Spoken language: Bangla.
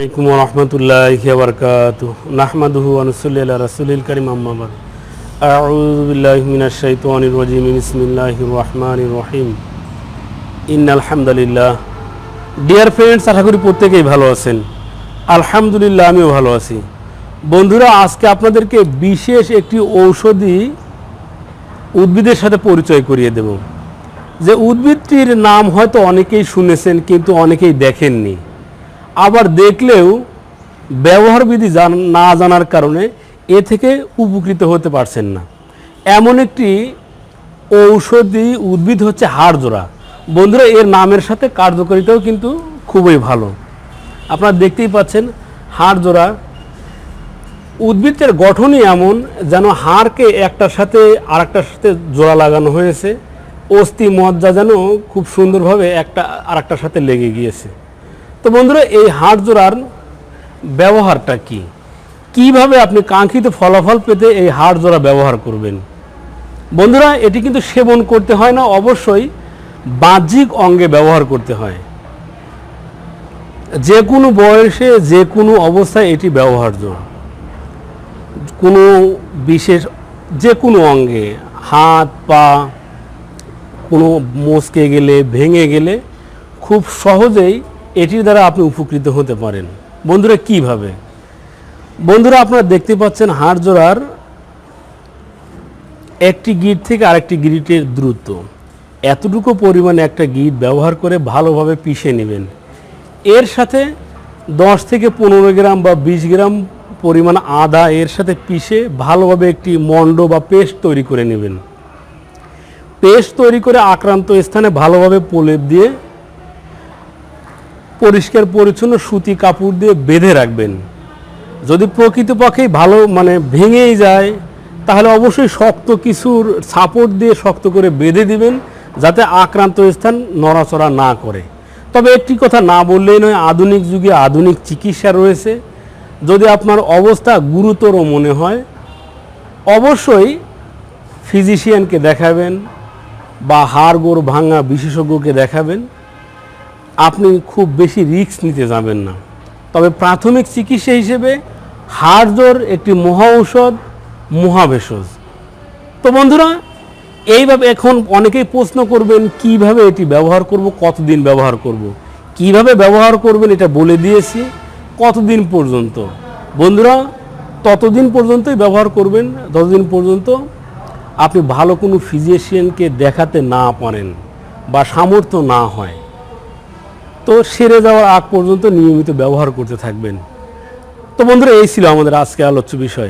আলাইকুম রহমতুল্লাহ বরকাত নাহমাদুহু আনুসুল্লাহ রাসুলিল করিম আম্মাবাদ বিসমিল্লাহির রহমানির রহিম। ইন্নাল হামদুলিল্লাহ। ডিয়ার ফ্রেন্ডস আশা করি প্রত্যেকেই ভালো আছেন। আলহামদুলিল্লাহ, আমিও ভালো আছি। বন্ধুরা, আজকে আপনাদেরকে বিশেষ একটি ঔষধি উদ্ভিদের সাথে পরিচয় করিয়ে দেব। যে উদ্ভিদটির নাম হয়তো অনেকেই শুনেছেন, কিন্তু অনেকেই দেখেননি। আবার দেখলেও ব্যবহারবিধি না জানার কারণে এ থেকে উপকৃত হতে পারছেন না। এমন একটি ঔষধি উদ্ভিদ হচ্ছে হাড়জোড়া বন্ধুরা, এর নামের সাথে কার্যকারিতাও কিন্তু খুবই ভালো। আপনারা দেখতেই পাচ্ছেন হাড়জোড়া উদ্ভিদের গঠনই এমন যেন হাড়কে একটার সাথে আরেকটার সাথে জোড়া লাগানো হয়েছে। অস্থি মজ্জা যেন খুব সুন্দরভাবে একটা আরেকটার সাথে লেগে গিয়েছে। তো বন্ধুরা, এই হাড় জোড়ার ব্যবহারটা কি? কীভাবে আপনি কাঙ্ক্ষিত ফলাফল পেতে এই হাড় জোড়া ব্যবহার করবেন? বন্ধুরা, এটি কিন্তু সেবন করতে হয় না, অবশ্যই বাহ্যিক অঙ্গে ব্যবহার করতে হয়। যে কোনো বয়সে, যে কোনো অবস্থায় এটি ব্যবহার্য। কোনো বিশেষ, যে কোনো অঙ্গে, হাত, পা, কোনো মচকে গেলে, ভেঙে গেলে খুব সহজেই এটির দ্বারা আপনি উপকৃত হতে পারেন। বন্ধুরা, কীভাবে? বন্ধুরা, আপনারা দেখতে পাচ্ছেন হাড় জোড়ার একটি গিট থেকে আরেকটি গিটের দ্রুত এতটুকু পরিমাণে একটা গিট ব্যবহার করে ভালোভাবে পিষে নেবেন। এর সাথে দশ থেকে পনেরো গ্রাম বা বিশ গ্রাম পরিমাণ আদা এর সাথে পিষে ভালোভাবে একটি মণ্ড বা পেস্ট তৈরি করে নেবেন। পেস্ট তৈরি করে আক্রান্ত স্থানে ভালোভাবে প্রলেপ দিয়ে পরিষ্কার, পরিচ্ছন্ন সুতি কাপড় দিয়ে বেঁধে রাখবেন। যদি প্রকৃতপক্ষেই ভালো মানে ভেঙেই যায়, তাহলে অবশ্যই শক্ত কিছুর সাপোর্ট দিয়ে শক্ত করে বেঁধে দিবেন, যাতে আক্রান্ত স্থান নড়াচড়া না করে। তবে একটি কথা না বললেই নয়, আধুনিক যুগে আধুনিক চিকিৎসা রয়েছে। যদি আপনার অবস্থা গুরুতর মনে হয়, অবশ্যই ফিজিশিয়ানকে দেখাবেন বা হাড় গোড় ভাঙা বিশেষজ্ঞকে দেখাবেন। আপনি খুব বেশি রিস্ক নিতে যাবেন না। তবে প্রাথমিক চিকিৎসা হিসেবে হাড় জোর একটি মহা ঔষধ মহাভেষজ তো বন্ধুরা, এইভাবে এখন অনেকেই প্রশ্ন করবেন, কীভাবে এটি ব্যবহার করব, কতদিন ব্যবহার করব। কীভাবে ব্যবহার করবেন এটা বলে দিয়েছি কতদিন পর্যন্ত? বন্ধুরা, ততদিন পর্যন্তই ব্যবহার করবেন, ততদিন পর্যন্ত আপনি ভালো কোনো ফিজিশিয়ানকে দেখাতে না পারেন বা সামর্থ্য না হয়। তো সেরে যাওয়ার আগ পর্যন্ত নিয়মিত ব্যবহার করতে থাকবেন। তো বন্ধুরা, এই ছিল আমাদের আজকে আলোচ্য বিষয়।